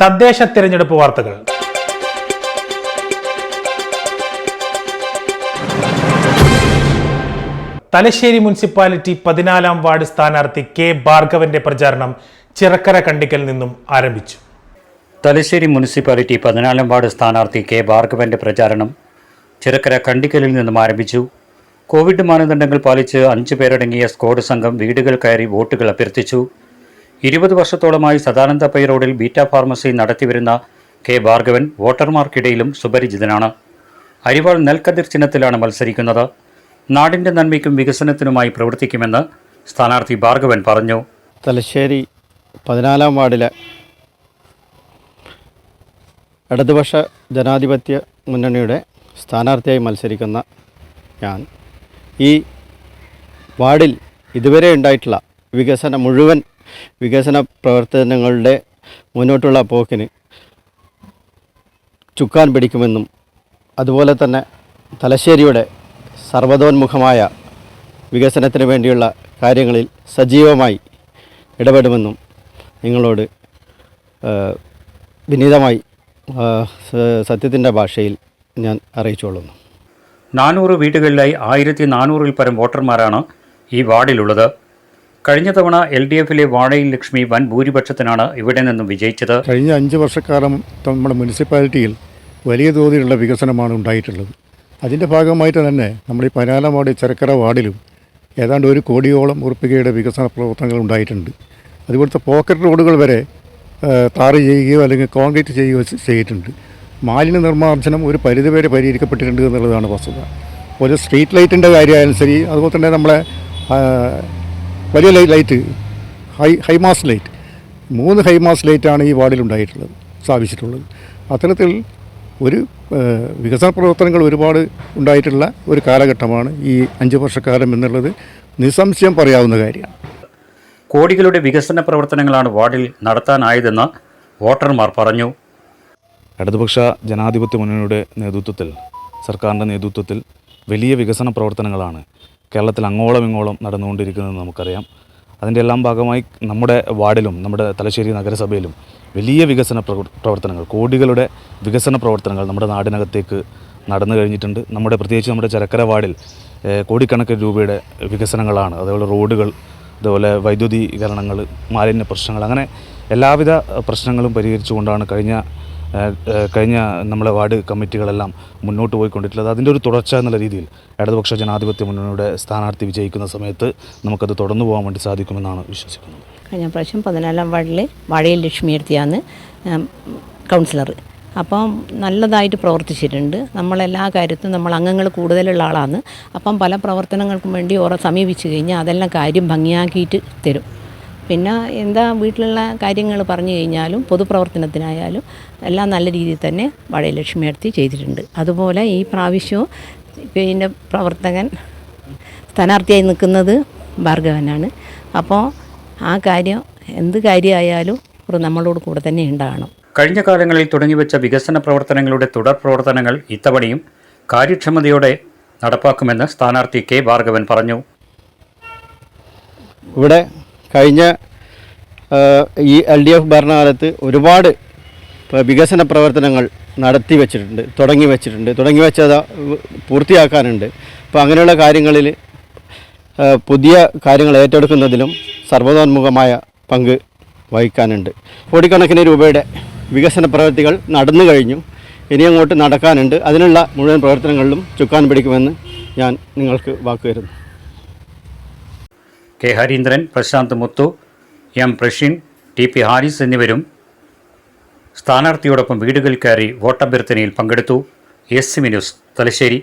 തദ്ദേശ തിരഞ്ഞെടുപ്പ് വാർത്തകൾ. തലശ്ശേരി മുനിസിപ്പാലിറ്റി പതിനാലാം വാർഡ് സ്ഥാനാർത്ഥി കെ ഭാർഗവന്റെ പ്രചാരണം ചിറക്കര കണ്ടിക്കൽ നിന്നും ആരംഭിച്ചു. തലശ്ശേരി മുനിസിപ്പാലിറ്റി പതിനാലാം വാർഡ് സ്ഥാനാർത്ഥി കെ ഭാർഗവന്റെ പ്രചാരണം ചിറക്കര കണ്ടിക്കലിൽ നിന്നും ആരംഭിച്ചു. കോവിഡ് മാനദണ്ഡങ്ങൾ പാലിച്ച് അഞ്ചു പേരടങ്ങിയ സ്ക്വാഡ് സംഘം വീടുകൾ കയറി വോട്ടുകൾ അഭ്യർത്ഥിച്ചു. ഇരുപത് വർഷത്തോളമായി സദാനന്ദ പൈ റോഡിൽ ബീറ്റ ഫാർമസി നടത്തിവരുന്ന കെ ഭാർഗവൻ വോട്ടർമാർക്കിടയിലും സുപരിചിതനാണ്. അരിവാൾ നെൽക്കതിർ ചിഹ്നത്തിലാണ് മത്സരിക്കുന്നത്. നാടിന്റെ നന്മയ്ക്കും വികസനത്തിനുമായി പ്രവർത്തിക്കുമെന്ന് സ്ഥാനാർത്ഥി ഭാർഗവൻ പറഞ്ഞു. തലശ്ശേരി പതിനാലാം വാർഡിലെ ഇടതുപക്ഷ ജനാധിപത്യ മുന്നണിയുടെ സ്ഥാനാർത്ഥിയായി മത്സരിക്കുന്ന ഞാൻ ഈ വാർഡിൽ ഇതുവരെ ഉണ്ടായിട്ടുള്ള വികസന മുഴുവൻ വികസന പ്രവർത്തനങ്ങളുടെ മുന്നോട്ടുള്ള പോക്കിന് ചുക്കാൻ പിടിക്കുമെന്നും അതുപോലെ തന്നെ തലശ്ശേരിയുടെ സർവതോന്മുഖമായ വികസനത്തിന് വേണ്ടിയുള്ള കാര്യങ്ങളിൽ സജീവമായി ഇടപെടുമെന്നും നിങ്ങളോട് വിനീതമായി സത്യത്തിന്റെ ഭാഷയിൽ ഞാൻ അറിയിച്ചുകൊള്ളുന്നു. നാനൂറ് വീടുകളിലായി ആയിരത്തി നാനൂറിൽ പരം വോട്ടർമാരാണ് ഈ വാർഡിലുള്ളത്. കഴിഞ്ഞ തവണ എൽ ഡി എഫിലെ വാഴയിൽ ലക്ഷ്മി വൻ ഭൂരിപക്ഷത്തിനാണ് ഇവിടെ നിന്നും വിജയിച്ചത്. കഴിഞ്ഞ അഞ്ച് വർഷക്കാലം നമ്മുടെ മുനിസിപ്പാലിറ്റിയിൽ വലിയ തോതിലുള്ള വികസനമാണ് ഉണ്ടായിട്ടുള്ളത്. അതിന്റെ ഭാഗമായിട്ട് തന്നെ നമ്മൾ ഈ പനാല വാർഡ് ചെരക്കര വാർഡിലും ഏതാണ്ട് ഒരു കോടിയോളം ഉറുപ്പികയുടെ വികസന പ്രവർത്തനങ്ങൾ ഉണ്ടായിട്ടുണ്ട്. അതുപോലത്തെ പോക്കറ്റ് റോഡുകൾ വരെ താറ് ചെയ്യുകയോ അല്ലെങ്കിൽ കോൺക്രീറ്റ് ചെയ്യുകയോ ചെയ്തിട്ടുണ്ട്. മാലിന്യ നിർമ്മാർജനം ഒരു പരിധിവരെ പരിഹരിക്കപ്പെട്ടിട്ടുണ്ട് എന്നുള്ളതാണ് വസ്തുത. ഒരു സ്ട്രീറ്റ് ലൈറ്റിന്റെ കാര്യമായാലും ശരി അതുപോലെ തന്നെ നമ്മളെ വലിയ ലൈ- light high high mast light. മൂന്ന് ഹൈമാസ് ലൈറ്റാണ് ഈ വാർഡിൽ ഉണ്ടായിട്ടുള്ളത് സ്ഥാപിച്ചിട്ടുള്ളത്. അത്തരത്തിൽ ഒരു വികസന പ്രവർത്തനങ്ങൾ ഒരുപാട് ഉണ്ടായിട്ടുള്ള ഒരു കാലഘട്ടമാണ് ഈ അഞ്ച് വർഷക്കാലം എന്നുള്ളത് നിസ്സംശയം പറയാവുന്ന കാര്യമാണ്. കോടികളുടെ വികസന പ്രവർത്തനങ്ങളാണ് വാർഡിൽ നടത്താനായതെന്ന് വോട്ടർമാർ പറഞ്ഞു. ഇടതുപക്ഷ ജനാധിപത്യ മുന്നണിയുടെ നേതൃത്വത്തിൽ സർക്കാരിന്റെ നേതൃത്വത്തിൽ വലിയ വികസന പ്രവർത്തനങ്ങളാണ് കേരളത്തിൽ അങ്ങോളം ഇങ്ങോളം നടന്നുകൊണ്ടിരിക്കുന്നത് നമുക്കറിയാം. അതിന്റെ എല്ലാം ഭാഗമായി നമ്മുടെ വാർഡിലും നമ്മുടെ തലശ്ശേരി നഗരസഭയിലും വലിയ വികസന പ്രവർത്തനങ്ങൾ കോടികളുടെ വികസന പ്രവർത്തനങ്ങൾ നമ്മുടെ നാടിനകത്തേക്ക് നടന്നു കഴിഞ്ഞിട്ടുണ്ട്. നമ്മുടെ പ്രത്യേകിച്ച് നമ്മുടെ ചരക്കര വാർഡിൽ കോടിക്കണക്കിന് രൂപയുടെ വികസനങ്ങളാണ്. അതേപോലെ റോഡുകൾ അതുപോലെ വൈദ്യുതീകരണങ്ങൾ മാലിന്യ പ്രശ്നങ്ങൾ അങ്ങനെ എല്ലാവിധ പ്രശ്നങ്ങളും പരിഹരിച്ചുകൊണ്ടാണ് കഴിഞ്ഞ കഴിഞ്ഞ നമ്മളെ വാർഡ് കമ്മിറ്റികളെല്ലാം മുന്നോട്ട് പോയിക്കൊണ്ടിട്ടുള്ളത് അതിന്റെ ഒരു തുടർച്ച എന്നുള്ള രീതിയിൽ ഇടതുപക്ഷ ജനാധിപത്യ മുന്നണിയുടെ സ്ഥാനാർത്ഥി വിജയിക്കുന്ന സമയത്ത് നമുക്കത് തുടർന്നു പോകാൻ വേണ്ടി സാധിക്കുമെന്നാണ് വിശ്വസിക്കുന്നത്. കഴിഞ്ഞ പ്രാവശ്യം പതിനാലാം വാർഡിൽ വാഴയിൽ ലക്ഷ്മി എടുത്തിയാണ് കൗൺസിലർ. അപ്പം നല്ലതായിട്ട് പ്രവർത്തിച്ചിട്ടുണ്ട്. നമ്മളെല്ലാ കാര്യത്തും നമ്മൾ അംഗങ്ങൾ കൂടുതലുള്ള ആളാണ്. അപ്പം പല പ്രവർത്തനങ്ങൾക്കും വേണ്ടി ഓരോ സമീപിച്ചു കഴിഞ്ഞാൽ അതെല്ലാം കാര്യം ഭംഗിയാക്കിയിട്ട് തരും. പിന്നെ എന്താ വീട്ടിലുള്ള കാര്യങ്ങൾ പറഞ്ഞു കഴിഞ്ഞാലും പൊതുപ്രവർത്തനത്തിനായാലും എല്ലാം നല്ല രീതിയിൽ തന്നെ വാഴലക്ഷ്മി അടുത്ത് ചെയ്തിട്ടുണ്ട്. അതുപോലെ ഈ പ്രാവശ്യവും പിന്നെ പ്രവർത്തകൻ സ്ഥാനാർത്ഥിയായി നിൽക്കുന്നത് ഭാർഗവനാണ്. അപ്പോൾ ആ കാര്യം എന്ത് കാര്യമായാലും ഒരു നമ്മളോട് കൂടെ തന്നെ ഉണ്ടാകണം. കഴിഞ്ഞ കാലങ്ങളിൽ തുടങ്ങിവെച്ച വികസന പ്രവർത്തനങ്ങളുടെ തുടർ പ്രവർത്തനങ്ങൾ ഇത്തവണയും കാര്യക്ഷമതയോടെ നടപ്പാക്കുമെന്ന് സ്ഥാനാർത്ഥി കെ ഭാർഗവൻ പറഞ്ഞു. ഇവിടെ കഴിഞ്ഞ ഈ എൽ ഡി എഫ് ഭരണകാലത്ത് ഒരുപാട് വികസന പ്രവർത്തനങ്ങൾ നടത്തി വെച്ചിട്ടുണ്ട് തുടങ്ങി വെച്ചിട്ടുണ്ട്. തുടങ്ങി വെച്ചത് പൂർത്തിയാക്കാനുണ്ട്. അപ്പോൾ അങ്ങനെയുള്ള കാര്യങ്ങളിൽ പുതിയ കാര്യങ്ങൾ ഏറ്റെടുക്കുന്നതിലും സർവതോന്മുഖമായ പങ്ക് വഹിക്കാനുണ്ട്. കോടിക്കണക്കിന് രൂപയുടെ വികസന പ്രവൃത്തികൾ നടന്നു കഴിഞ്ഞു. ഇനി അങ്ങോട്ട് നടക്കാനുണ്ട്. അതിനുള്ള മുഴുവൻ പ്രവർത്തനങ്ങളിലും ചുക്കാൻ പിടിക്കുമെന്ന് ഞാൻ നിങ്ങൾക്ക് വാക്കുതരുന്നു K Harindran Prashanth Muthu M Prashin T P Haris എന്നിവരും സ്ഥാനാർത്ഥിയോടൊപ്പം വീടുകളിൽ കയറി വോട്ടഭ്യർത്ഥനയിൽ പങ്കെടുത്തു. S news Thalassery.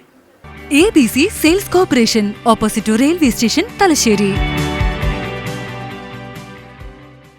A B C sales corporation opposite railway station Thalassery.